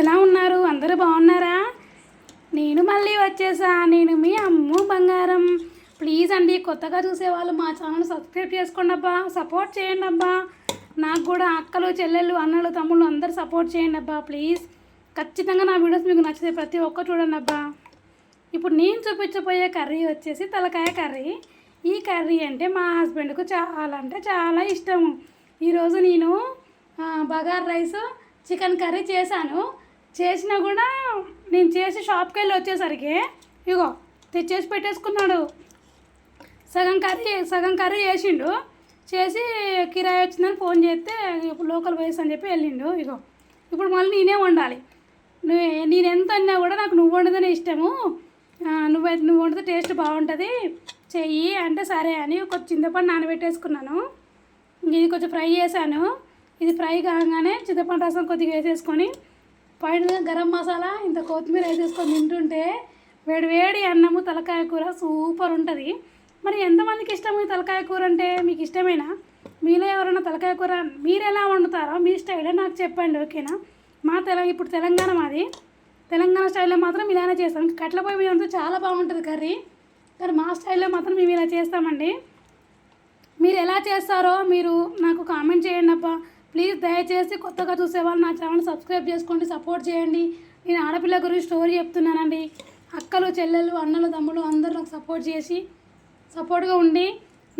ఎలా ఉన్నారు? అందరూ బాగున్నారా? నేను మళ్ళీ వచ్చేసా. నేను మీ అమ్ము బంగారం. ప్లీజ్ అండి కొత్తగా చూసేవాళ్ళు మా ఛానల్ సబ్స్క్రైబ్ చేసుకోండి అబ్బా. సపోర్ట్ చేయండి అబ్బా. నాకు కూడా అక్కలు చెల్లెళ్ళు అన్నలు తమ్ముళ్ళు అందరూ సపోర్ట్ చేయండి అబ్బా ప్లీజ్. ఖచ్చితంగా నా వీడియోస్ మీకు నచ్చితే ప్రతి ఒక్క చూడండి అబ్బా. ఇప్పుడు నేను చూపించబోయే కర్రీ వచ్చేసి తలకాయ కర్రీ. ఈ కర్రీ అంటే మా హస్బెండ్కు చాలా అంటే చాలా ఇష్టము. ఈరోజు నేను బగార్ రైస్ చికెన్ కర్రీ చేశాను. చేసినా కూడా నేను చేసి షాప్కి వెళ్ళి వచ్చేసరికి ఇగో తెచ్చేసి పెట్టేసుకున్నాడు. సగం కర్రీ సగం కర్రీ చేసిండు. చేసి కిరాయి వచ్చిందని ఫోన్ చేస్తే లోకల్ వయస్ అని చెప్పి వెళ్ళిండు. ఇగో ఇప్పుడు మళ్ళీ నేనే వండాలి. నువ్వు నేను ఎంత అన్నా కూడా నాకు నువ్వు వండుదనే ఇష్టము. ఆ, నువ్వైతే నువ్వు వండితే టేస్ట్ బాగుంటుంది. చెయ్యి అంటే సరే అని కొంచెం చింతపండు నానబెట్టేసుకున్నాను. ఇది కొంచెం ఫ్రై చేశాను. ఇది ఫ్రై కాగానే చింతపండు రసం కొద్దిగా వేసేసుకొని పైన గరం మసాలా ఇంత కొత్తిమీర వేసేసుకొని తింటుంటే వేడి వేడి అన్నము తలకాయ కూర సూపర్ ఉంటుంది. మరి ఎంతమందికి ఇష్టం ఈ తలకాయ కూర అంటే? మీకు ఇష్టమేనా? మీలో ఎవరైనా తలకాయ కూర మీరు ఎలా వండుతారో మీ స్టైల్లో నాకు చెప్పండి ఓకేనా? మా తెల ఇప్పుడు తెలంగాణ మాది. తెలంగాణ స్టైల్లో మాత్రం ఇలానే చేస్తాం. కట్ల పొయ్యి మీద చాలా బాగుంటుంది కర్రీ. కానీ మా స్టైల్లో మాత్రం మేము ఇలా చేస్తామండి. మీరు ఎలా చేస్తారో మీరు నాకు కామెంట్ చేయండి అబ్బా. ప్లీజ్ దయచేసి కొత్తగా చూసేవాళ్ళు నా ఛానల్ సబ్స్క్రైబ్ చేసుకోండి సపోర్ట్ చేయండి. నేను ఆడపిల్ల గురించి స్టోరీ చెప్తున్నానండి. అక్కలు చెల్లెలు అన్నలు తమ్ముడు అందరూ నాకు సపోర్ట్ చేసి సపోర్ట్గా ఉండి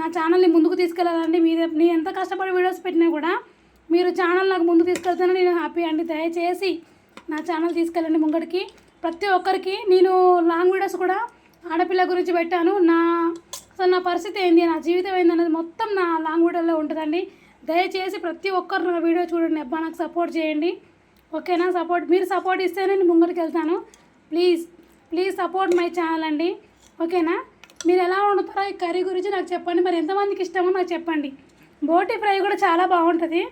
నా ఛానల్ని ముందుకు తీసుకెళ్ళాలండి మీరు నేను ఎంత కష్టపడి వీడియోస్ పెట్టినా కూడా మీరు ఛానల్ నాకు ముందుకు తీసుకెళ్తానని నేను హ్యాపీ అండి. దయచేసి నా ఛానల్ తీసుకెళ్ళండి ముంగడికి ప్రతి ఒక్కరికి నేను లాంగ్ వీడియోస్ కూడా ఆడపిల్ల గురించి పెట్టాను. నా అసలు నా పరిస్థితి ఏంది నా జీవితం ఏంది అనేది మొత్తం నా లాంగ్ వీడియోలో ఉంటుందండి. దయచేసి ప్రతి ఒక్కరు నా వీడియో చూడండి. అబ్బా నాకు సపోర్ట్ చేయండి. ఓకేనా? సపోర్ట్ మీరు సపోర్ట్ ఇస్తేనే నేను ముంగడికి వెళ్తాను. Please please support my channel అండి. ఓకేనా? మీరు ఎలా వండుతారో ఈ కర్రీ గురించి నాకు చెప్పండి. మరి ఎంతమందికి ఇష్టమో నాకు చెప్పండి. బోటి ఫ్రై కూడా చాలా బాగుంటుంది.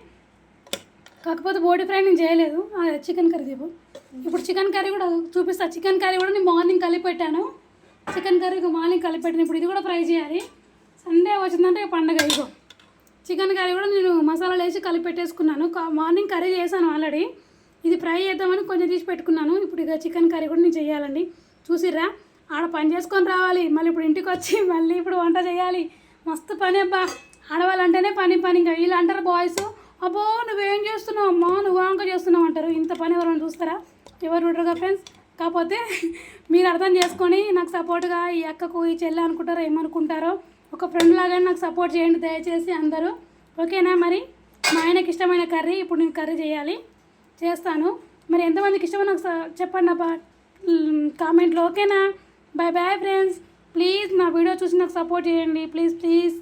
కాకపోతే బోటి ఫ్రై నేను చేయలేదు. చికెన్ కర్రీ దీపు ఇప్పుడు చికెన్ కర్రీ కూడా చూపిస్తా. చికెన్ కర్రీ కూడా నేను మార్నింగ్ కలిపి పెట్టాను. చికెన్ కర్రీ మార్నింగ్ కలిపి ఇప్పుడు ఇది కూడా ఫ్రై చేయాలి. సండే వచ్చిందంటే పండగ ఇగో. చికెన్ కర్రీ కూడా నేను మసాలాలు వేసి కలిపి పెట్టేసుకున్నాను. మార్నింగ్ కర్రీ చేశాను ఆల్రెడీ. ఇది ఫ్రై చేద్దామని కొంచెం తీసి పెట్టుకున్నాను. ఇప్పుడు ఇక చికెన్ కర్రీ కూడా నేను చేయాలండి. చూసిర్రా? ఆడ పని చేసుకొని రావాలి. మళ్ళీ ఇప్పుడు ఇంటికి వచ్చి మళ్ళీ ఇప్పుడు వంట చేయాలి. మస్తు పని అబ్బా. ఆడవాళ్ళంటేనే పని పని. ఇంకా వీళ్ళు అంటారు బాయ్స్ అబ్బో నువ్వేం చేస్తున్నావు అమ్మా? నువ్వు వంక చేస్తున్నావు అంటారు. ఇంత పని ఎవరైనా చూస్తారా? ఎవరు ఉండరుగా ఫ్రెండ్స్ కాకపోతే మీరు అర్థం చేసుకొని నాకు సపోర్ట్గా ఈ అక్కకు ఈ చెల్లె అనుకుంటారో ఏమనుకుంటారో ఒక ఫ్రెండ్ లాగానే నాకు సపోర్ట్ చేయండి దయచేసి అందరూ. ఓకేనా మరి? మా ఆయనకి ఇష్టమైన కర్రీ ఇప్పుడు నేను కర్రీ చేయాలి. చేస్తాను. మరి ఎంతమందికి ఇష్టమో నాకు స- చెప్పండి అబ్బా. కామెంట్లో ఓకేనా? బాయ్ బాయ్ ఫ్రెండ్స్ ప్లీజ్ నా వీడియో చూసి నాకు సపోర్ట్ చేయండి. Please please